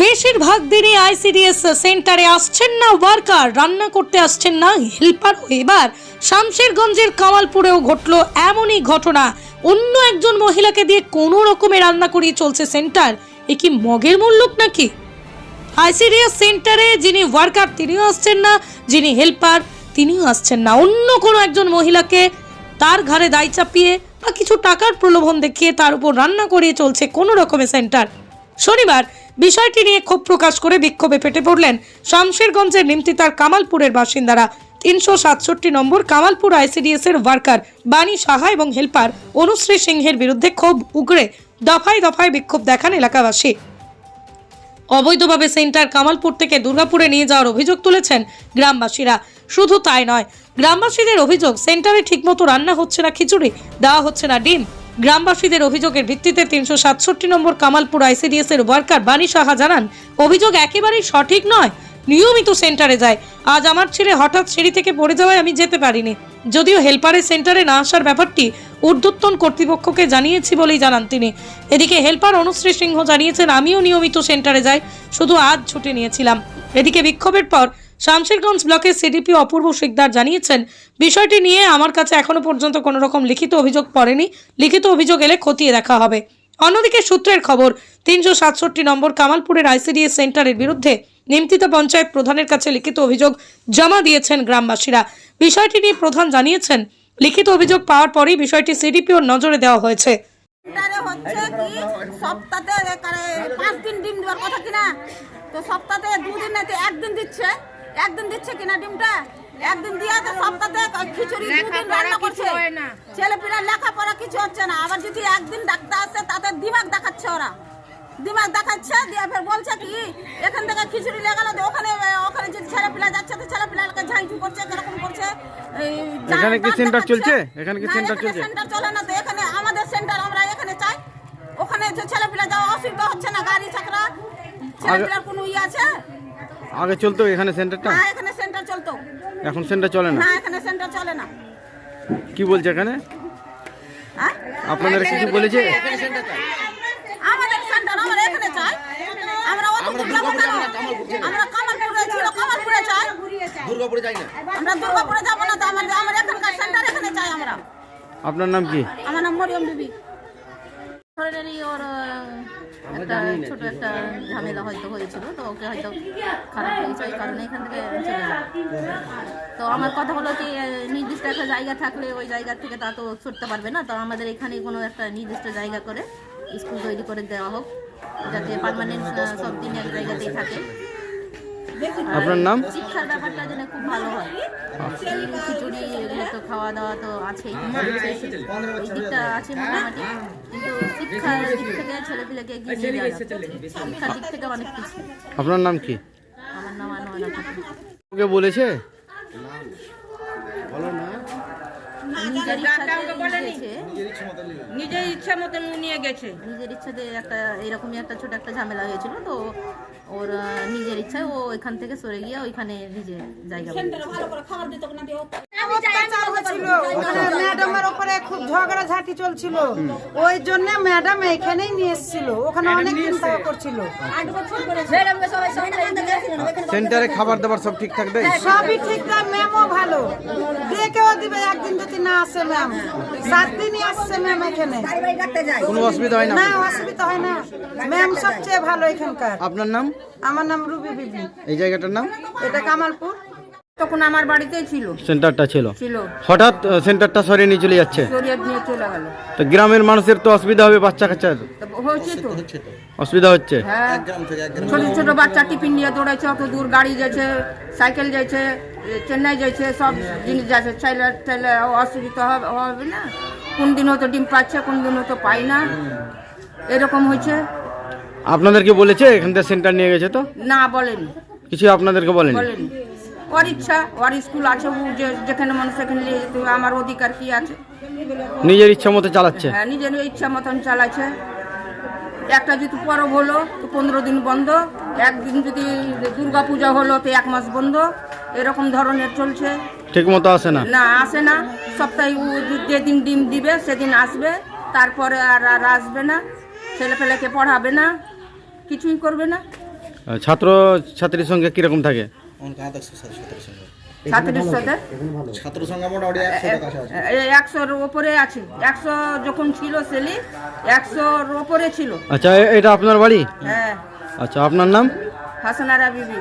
বেশিরভাগ দিনই আইসিডিএস সেন্টারে আসছেন না, ওয়ার্কার রান্না করতে আসছেন না, হেল্পার। এবার শামশেরগঞ্জের কামালপুরেও ঘটল এমনই ঘটনা। অন্য একজন মহিলাকে দিয়ে কোনো রকমে রান্না করিয়ে চলছে সেন্টার। এ কি মগের মুল্লুক নাকি? আইসিডিএস সেন্টারে যিনি ওয়ার্কার, তিনিও আসছেন না, যিনি হেল্পার, তিনিও আসছেন না। অন্য কোনো একজন মহিলাকে তার ঘাড়ে দায় চাপিয়ে বা কিছু টাকার প্রলোভন দেখিয়ে তার উপর রান্না করিয়ে চলছে কোনো রকমের সেন্টার। শনিবার বিষয়টি নিয়ে ক্ষোভ প্রকাশ করে বিক্ষোভে ফেটে পড়লেন শামশেরগঞ্জের নিমতিতার কামালপুরের বাসিন্দারা। তিনশো সাতষট্টি নম্বর কামালপুর আইসিডিএস এর ওয়ার্কার বাণী সাহা এবং হেল্পার অনুশ্রী সিংহের বিরুদ্ধে ক্ষোভ উগরে দফায় দফায় বিক্ষোভ দেখান এলাকাবাসী। অবৈধভাবে সেন্টার কামালপুর থেকে দুর্গাপুরে নিয়ে যাওয়ার অভিযোগ তুলেছেন গ্রামবাসীরা। শুধু তাই নয়, গ্রামবাসীদের অভিযোগ, সেন্টারে ঠিকমতো রান্না হচ্ছে না, খিচুড়ি, দেওয়া হচ্ছে না, ডিম। গ্রামবাসীদের অভিযোগের ভিত্তিতে তিনশো সাতষট্টি নম্বর কামালপুর আইসিডিএস এর ওয়ার্কার বাণী সাহা জানান, অভিযোগ একেবারেই সঠিক নয়, নিয়মিত সেন্টারে যায়। আজ আমার ছেলে হঠাৎ সিঁড়ি থেকে পড়ে যাওয়ায় আমি যেতে পারিনি। যদিও হেল্পারের সেন্টারে না আসার ব্যাপারটি ঊর্ধ্বতন কর্তৃপক্ষকে জানিয়েছি বলেই জানান তিনি। এদিকে হেল্পার অনুশ্রী সিংহ জানিয়েছেন, আমিও নিয়মিত সেন্টারে যাই, শুধু আজ ছুটি নিয়েছিলাম। এদিকে বিক্ষোভের পর শামশেরগঞ্জ ব্লকের সিডিপি অপূর্ব শিকদার জানিয়েছেন, বিষয়টি নিয়ে আমার কাছে এখনও পর্যন্ত কোনো রকম লিখিত অভিযোগ পড়েনি। লিখিত অভিযোগ এলে খতিয়ে দেখা হবে। অন্যদিকে সূত্রের খবর, তিনশো সাতষট্টি নম্বর কামালপুরের আইসিডিএস সেন্টারের বিরুদ্ধে নিমতিতা পঞ্চায়েত প্রধানের কাছে লিখিত অভিযোগ জমা দিয়েছেন গ্রামবাসীরা। বিষয়টি নিয়ে প্রধান জানিয়েছেন, লিখিত অভিযোগ পাওয়ার পরেই বিষয়টি সিডিপিওর নজরে দেওয়া হয়েছে। সপ্তাহে দুদিন নাকি একদিন দিচ্ছে। একদিন দিচ্ছে কিনা ডিমটা? একদিন দিয়ে তো সপ্তাহে খিচুড়ি দুদিন রান্না করছে। ছেলে পিলা লেখাপড়া কিছু হচ্ছে না। আবার যদি একদিন ডাক্তার আসে তাদের দিমাগ দেখাচ্ছে ওরা। দিমাগ দেখাচ্ছে দিয়ে ফের বলছে কি এখান থেকে খিচুড়ি লেগালো ওখানে ওখানে যদি ছেলে পিলা যাচ্ছে তো ছেলে পিলাকে ঝাঁঝু করছে কীরকম করছে? এখানে কি দেখাচ্ছে। চলছে? এখানে কি এখানে চলছে? সেন্টার চলে না তো এখানে আমাদের সেন্টার আমরা এখানে চাই। ওখানে যে ছেলেপিলা যাওয়া অসুবিধা হচ্ছে না গাড়ি ছাকরা ছেলেপিলার কোনো ইয়ে আছে? আগে চলতো এখানে সেন্টারটা? না এখানে সেন্টার চলতো। এখন সেন্টার চলে না? না এখানে সেন্টার চলে না। কি বলছে এখানে? হ্যাঁ? আপনাদের কিছু বলেছে? আমাদের সেন্টার আমরা এখানে চাই। আমরা অত যাব কেন আমরা কামালপুরে ছিল কামালপুরে চাই। দুর্গাপুরে যাই না। আমরা দুর্গাপুরে যাব না তো আমাদের আমার এখানকার সেন্টার এখানে চাই আমরা। আপনার নাম কি? আমার নাম মরিয়ম বিবি। ওর একটা ছোট একটা ঝামেলা হয়তো হয়েছিল তো ওকে হয়তো খারাপ লেগেছে ওই কারণে এখান থেকে চলে যায় তো আমার কথা হলো কি নির্দিষ্ট একটা জায়গা থাকলে ওই জায়গা থেকে তা তো ছুটতে পারবে না তো আমাদের এখানে কোনো একটা নির্দিষ্ট জায়গা করে স্কুল তৈরি করে দেওয়া হোক যাতে পারমানেন্ট সব দিন এক জায়গাতেই থাকে। আপনার নাম? শিক্ষার ব্যাপারটা যেন খুব ভালো হয়। খিচুড়ি এগুলো তো খাওয়া দাওয়া তো আছেই। এই দিকটা আছে মোটামুটি। কিন্তু শিক্ষার দিক থেকে ছেলেপিলেকে এগিয়ে নিয়ে যাওয়া শিক্ষার দিক থেকে অনেক কিছু। আপনার নাম কি? আমার নাম আনোয়ার ওকে বলেছে? নিজের ইচ্ছা। মতো নিয়ে গেছে। নিজের ইচ্ছাতে একটা এরকমই একটা ছোট একটা ঝামেলা হয়েছিল তো ওর নিজের ইচ্ছায় ও এখান থেকে সরে গিয়ে ওইখানে নিজের জায়গা খুব ঝগড়াঝাটি চলছিল। ওই জন্য ম্যাডাম এখানেই নিয়ে এসেছিল। ওখানে অনেক চিন্তা করছিল। সেন্টারে খাবার দাবার সব ঠিকঠাক দেয়? সবই ঠিক ঠাক ম্যামও ভালো। ডেকেও দিবে একদিন যদি না আসে ম্যাম সাত দিনই আসছে ম্যাম এখানে। কোনো অসুবিধা হয় না? না অসুবিধা হয় না। ম্যাম সবচেয়ে ভালো এখানকার। আপনার নাম? আমার নাম রুবি বিবি। এই জায়গাটার নাম? এটা কামালপুর। তখন আমার বাড়িতেই ছিল। সেন্টারটা ছিল। ছিল। হঠাৎ সেন্টারটা সরিয়ে নিয়ে চলে যাচ্ছে। শরীর নিয়ে চলে গেল। তো গ্রামের মানুষের তো অসুবিধা হবে বাচ্চা কাচ্চার। হয়েছে তো। অসুবিধা হচ্ছে। হ্যাঁ। গ্রাম থেকে ছোট ছোট বাচ্চা টিফিন নিয়ে দৌড়াইছে অত দূর গাড়ি যাচ্ছে সাইকেল যাচ্ছে চেন্নাই যাচ্ছে সব জিনিস যাচ্ছে। চাইলে চাইলে অসুবিধা হবে হবে না। কোন দিন হয়তো ডিম পাচ্ছে কোন দিন হয়তো পাই না। এরকম হয়েছে। আপনাদেরকে বলেছে এখান থেকে সেন্টার নিয়ে গেছে তো? না বলেনি। কিছু আপনাদেরকে বলেনি? বলেনি। ওর ইচ্ছা ওর স্কুল আছে ও যে যেখানে মানুষ সেখানে নিয়ে যেতে হবে, আমার অধিকার কি আছে? নিজের ইচ্ছা মতো চালাচ্ছে? হ্যাঁ নিজের ইচ্ছা মতন চালাচ্ছে। একটা যদি পরব হলো তো পনেরো দিন বন্ধ। একদিন যদি দুর্গা পূজা হলো তো এক মাস বন্ধ। এরকম ধরনের চলছে। ঠিক মতো আসে না? না আসে না। সপ্তাহে ও যেদিন ডিম দিবে সেদিন আসবে। তারপরে আর আর আসবে না। ছেলে পেলেকে পড়াবে না। কিছুই করবে না। ছাত্র ছাত্রীর সঙ্গে কীরকম থাকে? ছাত্র সংখ্যা মোটামুটি একশোর ওপরে আছে। একশো যখন ছিল সেলি একশোর ওপরে ছিল। আচ্ছা এটা আপনার বাড়ি? হ্যাঁ। আচ্ছা আপনার নাম? হাসানারা বিবি।